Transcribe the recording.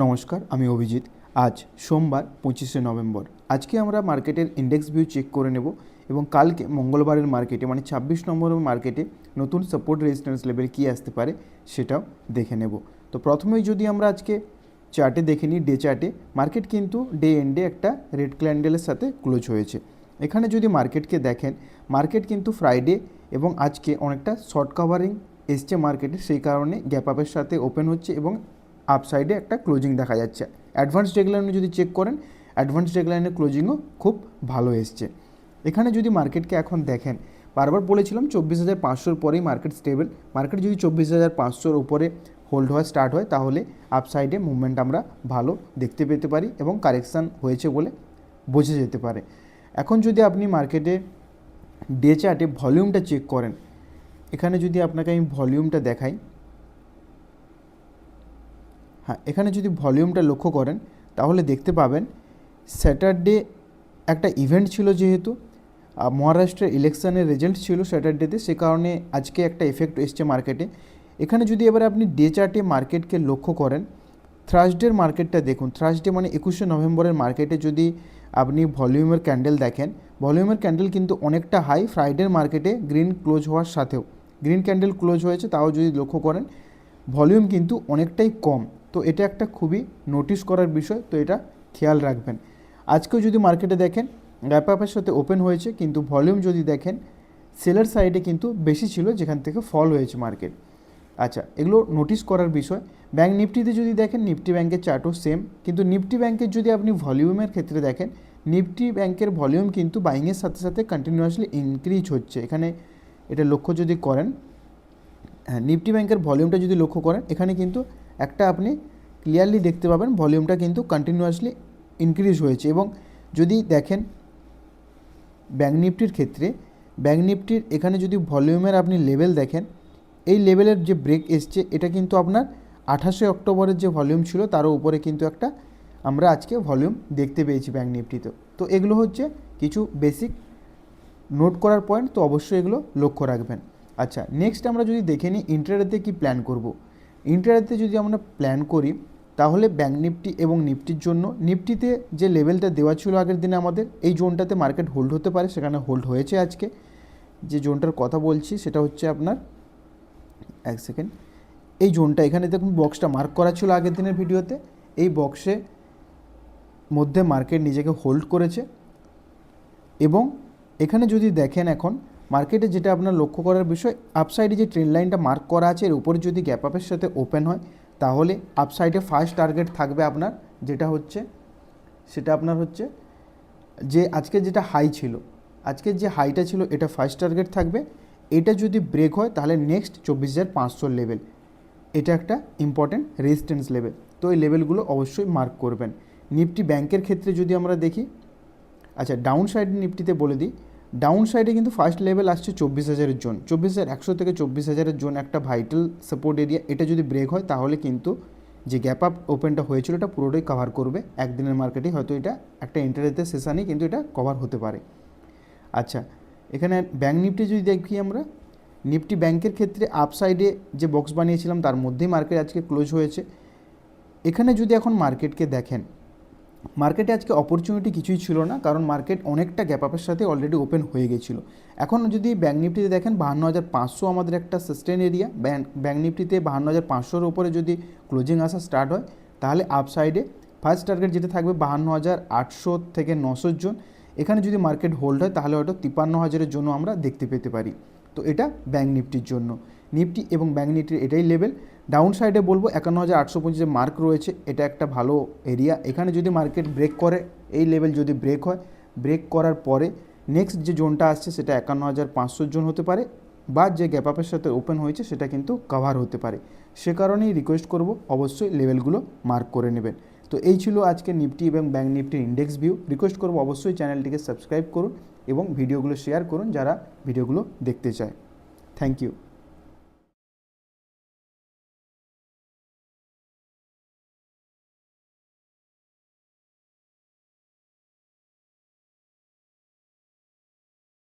নমস্কার, আমি অভিজিৎ। আজ সোমবার, পঁচিশে নভেম্বর। আজকে আমরা মার্কেটের ইন্ডেক্স ভিউ চেক করে নেব এবং কালকে মঙ্গলবারের মার্কেটে মানে ছাব্বিশ নম্বরের মার্কেটে নতুন সাপোর্ট রেজিস্ট্যান্স লেভেল কী আসতে পারে সেটাও দেখে নেব। তো প্রথমেই যদি আমরা আজকে চার্টে দেখে নিই ডে চার্টে মার্কেট কিন্তু ডে এন্ডে একটা রেড ক্যান্ডেলের সাথে ক্লোজ হয়েছে। এখানে যদি মার্কেটকে দেখেন মার্কেট কিন্তু ফ্রাইডে এবং আজকে অনেকটা শর্ট কাভারিং এসছে মার্কেটে সেই কারণে গ্যাপ আপের সাথে ওপেন হচ্ছে এবং আপ সাইডে একটা ক্লোজিং দেখা যাচ্ছে। অ্যাডভান্স ডেকলাইনে যদি চেক করেন অ্যাডভান্স ডেকলাইনের ক্লোজিংও খুব ভালো এসছে। এখানে যদি মার্কেটকে এখন দেখেন, বারবার বলেছিলাম চব্বিশ হাজার পাঁচশোর পরেই মার্কেট স্টেবল মার্কেট যদি চব্বিশ হাজার পাঁচশোর উপরে হোল্ড হওয়া স্টার্ট হয়, তাহলে আপ সাইডে মুভমেন্ট আমরা ভালো দেখতে পেতে পারি এবং কারেকশান হয়েছে বলে বোঝা যেতে পারে। এখন যদি আপনি মার্কেটে ডে চার্টে ভলিউমটা চেক করেন, এখানে যদি আপনাকে আমি ভলিউমটা দেখাই হ্যাঁ এখানে যদি ভলিউমটা লক্ষ্য করেন, তাহলে দেখতে পাবেন স্যাটারডে একটা ইভেন্ট ছিল যেহেতু মহারাষ্ট্রের ইলেকশনের রেজাল্ট ছিল স্যাটারডেতে, সে কারণে আজকে একটা এফেক্ট এসছে মার্কেটে এখানে যদি এবার আপনি ডে চার্টে মার্কেটকে লক্ষ্য করেন থ্রাসডের মার্কেটটা দেখুন। থ্রাসডে মানে একুশে নভেম্বরের মার্কেটে যদি আপনি ভলিউমের ক্যান্ডেল দেখেন, ভলিউমের ক্যান্ডেল কিন্তু অনেকটা হাই ফ্রাইডের মার্কেটে গ্রিন ক্লোজ হওয়ার সাথেও। গ্রিন ক্যান্ডেল ক্লোজ হয়েছে, তাও যদি লক্ষ্য করেন, ভলিউম কিন্তু অনেকটাই কম। তো এটা একটা খুবই নোটিশ করার বিষয়, তো এটা খেয়াল রাখবেন। আজকেও যদি মার্কেটে দেখেন গ্যাপ আপের সাথে ওপেন হয়েছে, কিন্তু ভলিউম যদি দেখেন সেলার সাইডে কিন্তু বেশি ছিল, যেখান থেকে ফল হয়েছে মার্কেট আচ্ছা এগুলো নোটিশ করার বিষয়। ব্যাঙ্ক নিফটিতে যদি দেখেন নিফটি ব্যাঙ্কের চার্টও সেম কিন্তু নিফটি ব্যাঙ্কের যদি আপনি ভলিউমের ক্ষেত্রে দেখেন নিফটি ব্যাঙ্কের ভলিউম কিন্তু বাইংয়ের সাথে সাথে কন্টিনিউয়াসলি ইনক্রিজ হচ্ছে। এখানে এটা লক্ষ্য যদি করেন হ্যাঁ নিফটি ব্যাঙ্কের ভলিউমটা যদি লক্ষ্য করেন, এখানে কিন্তু একটা আপনি ক্লিয়ারলি দেখতে পাবেন ভলিউমটা কিন্তু কন্টিনিউয়াসলি ইনক্রিজ হয়েছে এবং যদি দেখেন ব্যাঙ্ক নিফটির ক্ষেত্রে ব্যাঙ্ক নিফটির এখানে যদি ভলিউমের আপনি লেভেল দেখেন, এই লেভেলের যে ব্রেক এসছে, এটা কিন্তু আপনার আঠাশে অক্টোবরের যে ভলিউম ছিল, তারও উপরে কিন্তু একটা আমরা আজকে ভলিউম দেখতে পেয়েছি ব্যাঙ্ক নিফটিতে তো এগুলো হচ্ছে কিছু বেসিক নোট করার পয়েন্ট তো অবশ্যই এগুলো লক্ষ্য রাখবেন। আচ্ছা নেক্সট আমরা যদি দেখে নিই ইন্টারনেটে কী প্ল্যান করব? ইন্টারনেটে যদি আমরা প্ল্যান করি, তাহলে ব্যাঙ্ক নিফটি এবং নিফটির জন্য নিফটিতে যে লেভেলটা দেওয়া ছিল আগের দিনে আমাদের, এই জোনটাতে মার্কেট হোল্ড হতে পারে, সেখানে হোল্ড হয়েছে আজকে। যে জোনটার কথা বলছি, সেটা হচ্ছে আপনার, এক সেকেন্ড এই জোনটা, এখানে দেখুন বক্সটা মার্ক করা ছিল আগের দিনের ভিডিওতে, এই বক্সে মধ্যে মার্কেট নিজেকে হোল্ড করেছে। এবং এখানে যদি দেখেন এখন মার্কেটে যেটা আপনার লক্ষ্য করার বিষয় আপসাইডে যে ট্রেন লাইনটা মার্ক করা আছে, এর উপরে যদি গ্যাপ আপের সাথে ওপেন হয়, তাহলে আপসাইডে ফার্স্ট টার্গেট থাকবে আপনার, যেটা হচ্ছে, সেটা আপনার হচ্ছে যে আজকে যেটা হাই ছিল আজকের যে হাইটা ছিল, এটা ফার্স্ট টার্গেট থাকবে। এটা যদি ব্রেক হয়, তাহলে নেক্সট চব্বিশ হাজার পাঁচশোর লেভেল এটা একটা ইম্পর্ট্যান্ট রেজিস্ট্যান্স লেভেল তো এই লেভেলগুলো অবশ্যই মার্ক করবেন। নিফটি ব্যাংকের ক্ষেত্রে যদি আমরা দেখি আচ্ছা ডাউন সাইড নিফটিতে বলে দিই ডাউন সাইডে কিন্তু ফার্স্ট লেভেল আসছে চব্বিশ হাজারের জোন। চব্বিশ হাজার, একশো থেকে চব্বিশ হাজারের জোন একটা ভাইটাল সাপোর্ট এরিয়া এটা যদি ব্রেক হয়, তাহলে কিন্তু যে গ্যাপ আপ ওপেনটা হয়েছিল, এটা পুরোটাই কভার করবে। একদিনের মার্কেটে হয়তো এটা একটা ইন্টারেস্টের সেশানেই কিন্তু এটা কভার হতে পারে। আচ্ছা এখানে ব্যাঙ্ক নিফটি যদি দেখি আমরা নিফটি ব্যাংকের ক্ষেত্রে আপ সাইডে যে বক্স বানিয়েছিলাম, তার মধ্যেই মার্কেট আজকে ক্লোজ হয়েছে। এখানে যদি এখন মার্কেটকে দেখেন মার্কেটে আজকে অপরচুনিটি কিছুই ছিল না, কারণ মার্কেট অনেকটা গ্যাপ আপের সাথে অলরেডি ওপেন হয়ে গেছিল। এখন যদি ব্যাঙ্ক নিফটিতে দেখেন, বাহান্ন হাজার পাঁচশো আমাদের একটা সাস্টেন এরিয়া ব্যাঙ্ক ব্যাঙ্ক নিফটিতে বাহান্ন হাজার পাঁচশোর ওপরে যদি ক্লোজিং আসা স্টার্ট হয়, তাহলে আপ সাইডে ফার্স্ট টার্গেট যেটা থাকবে বাহান্ন হাজার আটশো থেকে নশোর জন। এখানে যদি মার্কেট হোল্ড হয়, তাহলে হয়তো তিপ্পান্ন হাজারের জন্য আমরা দেখতে পেতে পারি। তো এটা ব্যাঙ্ক নিফটির জন্য। নিফটি এবং ব্যাঙ্ক নিফটির এটাই লেভেল ডাউন সাইডে বলব একান্ন হাজার আটশো পঁচিশে মার্ক রয়েছে, এটা একটা ভালো এরিয়া এখানে যদি মার্কেট ব্রেক করে, এই লেভেল যদি ব্রেক হয় ব্রেক করার পরে নেক্সট যে জোনটা আসছে, সেটা একান্ন হাজার পাঁচশোর জোন হতে পারে, বা যে গ্যাপ আপের সাথে ওপেন হয়েছে, সেটা কিন্তু কভার হতে পারে। সে কারণেই রিকোয়েস্ট করব, অবশ্যই লেভেলগুলো মার্ক করে নেবেন। তো এই ছিল আজকে নিফটি এবং ব্যাঙ্ক নিফটির ইন্ডেক্স ভিউ রিকোয়েস্ট করব অবশ্যই চ্যানেলটিকে সাবস্ক্রাইব করুন এবং ভিডিওগুলো শেয়ার করুন, যারা ভিডিওগুলো দেখতে চায়। Thank you